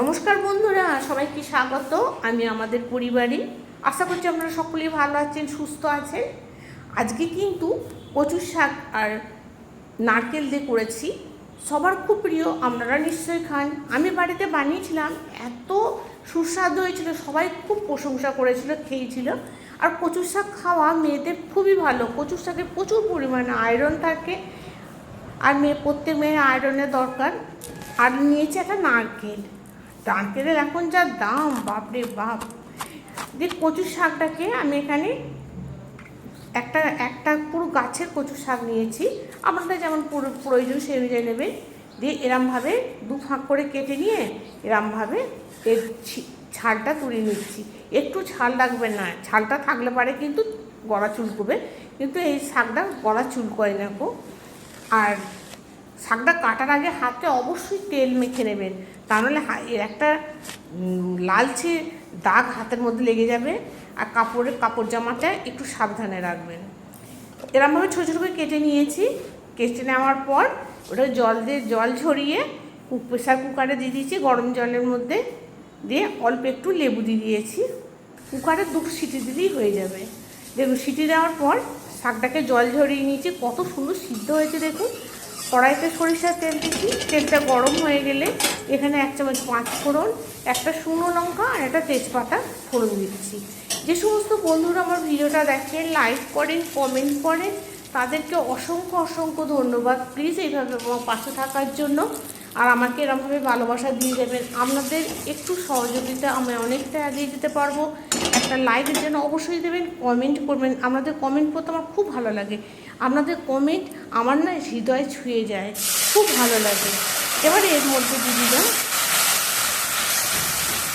নমস্কার বন্ধুরা, সবাইকে স্বাগত। আমি আমাদের পরিবারে। আশা করছি আপনারা সকলেই ভালো আছেন, সুস্থ আছেন। আজকে কিন্তু কচুর শাক আর নারকেল দিয়ে করেছি। সবার খুব প্রিয়, আপনারা নিশ্চয়ই খান। আমি বাড়িতে বানিয়েছিলাম, এত সুস্বাদু হয়েছিল, সবাই খুব প্রশংসা করেছিল, খেয়েছিল। আর কচুর শাক খাওয়া মেয়েদের খুবই ভালো। কচুর শাকে প্রচুর পরিমাণে আয়রন থাকে। আর মেয়ে, প্রত্যেক মেয়ের আয়রনের দরকার। আর নিয়েছে একটা নারকেল। নারকেলের এখন যা দাম, বাপরে বাপ। দিয়ে কচুর শাকটাকে আমি এখানে একটা একটা পুরো গাছের কচু শাক নিয়েছি। আপনাদের যেমন পুরো- প্রয়োজন সেই অনুযায়ী নেবে দিয়ে এরমভাবে দু ফাঁক করে কেটে নিয়ে এরমভাবে এর ছালটা তুলে নিচ্ছি। একটু ছাল লাগবে না, ছালটা থাকলে পারে কিন্তু গলা চুলকবে। কিন্তু এই শাকটা গলা চুলকয় না গো। আর শাকটা কাটার আগে হাতে অবশ্যই তেল মেখে নেবেন। তা নাহলে এর একটা লালচে দাগ হাতের মধ্যে লেগে যাবে আর কাপড়ের কাপড় জামাটা একটু সাবধানে রাখবেন। এরমভাবে ছোটো ছোটো করে কেটে নিয়েছি। কেটে নেওয়ার পর ওটা জল দিয়ে, জল ঝরিয়ে প্রেসার কুকারে দিয়ে দিয়েছি, গরম জলের মধ্যে দিয়ে অল্প একটু লেবু দিয়ে দিয়েছি। কুকারে দুটো সিটি দিলেই হয়ে যাবে। দেখুন সিটি দেওয়ার পর শাকটাকে জল ঝরিয়ে নিয়েছি। কত সুন্দর সিদ্ধ হয়েছে দেখুন। কড়াইতে সরিষার তেল দিচ্ছি। তেলটা গরম হয়ে গেলে এখানে এক চামচ পাঁচ ফোড়ন, একটা শুকনো লঙ্কা আর একটা তেজপাতা ফোড়ন দিচ্ছি। যে সমস্ত বন্ধুরা আমার ভিডিওটা দেখেন লাইক করেন কমেন্ট করেন, তাদেরকে অসংখ্য অসংখ্য ধন্যবাদ। প্লিজ এইভাবে আমার পাশে থাকার জন্য। আর আমাকে এরমভাবে ভালোবাসা দিয়ে দেবেন। আপনাদের একটু সহযোগিতা আমি অনেকটা এগিয়ে যেতে পারব। একটা লাইকের জন্য অবশ্যই দেবেন কমেন্ট করবেন। আপনাদের কমেন্ট করতে আমার খুব ভালো লাগে। আপনাদের কমেন্ট আমার না হৃদয় ছুঁয়ে যায়। খুব ভালো লাগে। এবারে এর মধ্যে দিয়ে যান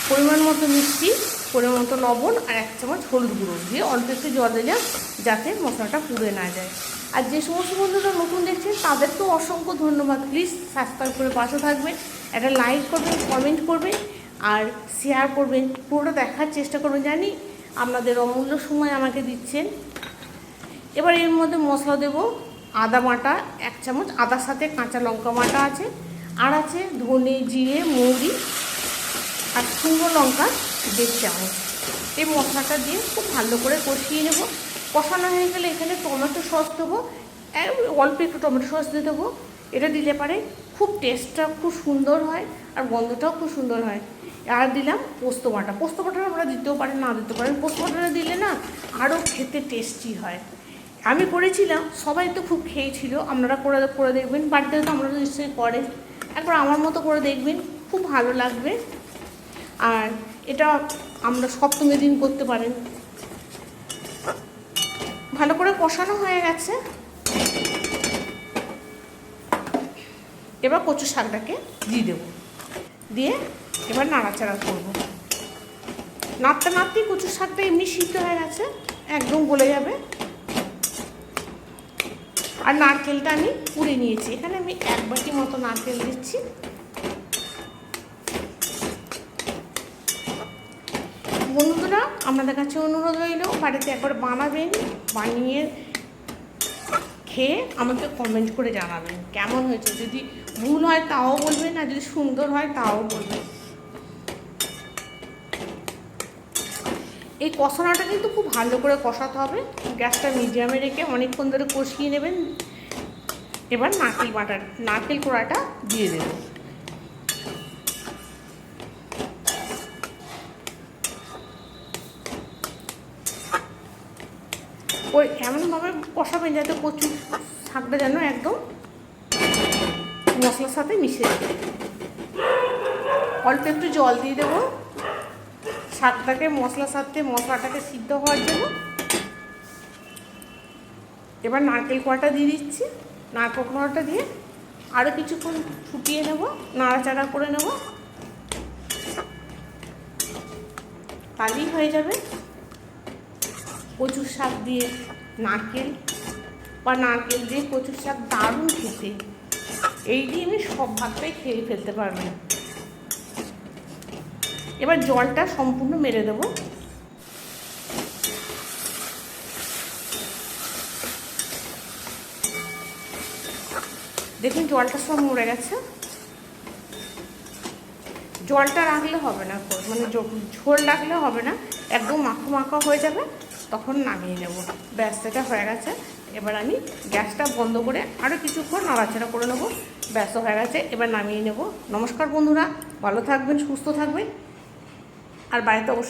পরিমাণ মতো মিষ্টি। পরিমাণ মতো লবণ আর এক চামচ হলুদ গুঁড়ো দিয়ে অল্প একটু জল দিলে যাতে মশলাটা পুড়ে না যায়। আর যে সমস্ত বন্ধুরা নতুন দেখছেন, তাদেরকেও অসংখ্য ধন্যবাদ। প্লিজ সাবস্ক্রাইব করে পাশে থাকবেন, একটা লাইক করবেন কমেন্ট করবেন, আর শেয়ার করবেন। পুরোটা দেখার চেষ্টা করবেন। জানি আপনাদের অমূল্য সময় আমাকে দিচ্ছেন। এবার এর মধ্যে মশলা দেব আদা বাটা, এক চামচ আদার সাথে কাঁচা লঙ্কা বাটা আছে, আর আছে ধনে, জিরে, মৌরি আর শুকনো লঙ্কা। দেড় চামচ এই মশলাটা দিয়ে খুব ভালো করে কষিয়ে নেব। কষানো হয়ে গেলে এখানে টমেটো সস দেবো। অল্প একটু টমেটো সস দিয়ে দেবো। এটা দিলে পারে খুব টেস্টটা খুব সুন্দর হয় আর গন্ধটাও খুব সুন্দর হয়। আর দিলাম পোস্ত বাটা। পোস্ত বাটা আমরা দিতেও পারেন, না দিতে পারেন। পোস্ত বাটাটা দিলে না আরও খেতে টেস্টি হয়। আমি করেছিলাম, সবাই তো খুব খেয়েছিল। আপনারা করে করে দেখবেন। বাড়িতে তো আপনারা নিশ্চয়ই করেন একবার আমার মতো করে দেখবেন, খুব ভালো লাগবে। আর এটা আমরা সপ্তমী দিন করতে পারেন। ভালো করে কষানো হয়ে গেছে। এবার কচু শাকটাকে দিয়ে দেবো। দিয়ে এবার নাড়াচাড়া করব। নাড়তে নাড়তেই কচু শাকটা এমনি সিদ্ধ হয়ে গেছে, একদম গলে যাবে। আর নারকেলটা আমি পুড়ে নিয়েছি। এখানে আমি এক বাটি মতো নারকেল দিচ্ছি। বন্ধুরা, আপনাদের কাছে অনুরোধ রইল, বাড়িতে একবার বানাবেন, বানিয়ে খেয়ে আমাকে কমেন্ট করে জানাবেন। কেমন হয়েছে? যদি ভুল হয় তাও বলবেন, আর যদি সুন্দর হয় তাও বলবেন। এই কষানোটা কিন্তু খুব ভালো করে কষাতে হবে। গ্যাসটা মিডিয়ামে রেখে অনেকক্ষণ ধরে কষিয়ে নেবেন। এবার নারকেল বাটা নারকেল কোড়াটা দিয়ে দেবেন। এমনভাবে কষাবেন যাতে কচু শাকটা যেন একদম মশলার সাথে মিশে অল্প একটু জল দিয়ে দেবো। শাকটাকে, মশলার সাথে, মশলাটাকে সিদ্ধ হওয়ার জন্য। এবার নারকেল কোয়াটা দিয়ে দিচ্ছি। নারকেল কোয়াটা দিয়ে আরও কিছুক্ষণ ফুটিয়ে নেব, নাড়াচাড়া করে নেব। তাহলেই হয়ে যাবে। কচুর শাক দিয়ে নারকেল বা নারকেল দিয়ে কচুর শাক দারুণ খেতে। এই দিয়ে আমি সব ভাতটাই খেয়ে ফেলতে পারবেন এবার জলটা সম্পূর্ণ মেরে দেবো। দেখুন, জলটা সব মরে গেছে। জলটা রাখলে হবে না মানে ঝোল রাখলে হবে না, একদম মাখো মাখো হয়ে যাবে। তখন নামিয়ে নেব। ব্যাস, এটা হয়ে গেছে। এবার আমি গ্যাসটা বন্ধ করে আরও কিছুক্ষণ নাড়াচাড়া করে নেব। ব্যস্ত হয়ে গেছে। এবার নামিয়ে নেব। নমস্কার বন্ধুরা, ভালো থাকবেন, সুস্থ থাকবেন। আর বাড়িতে অবশ্যই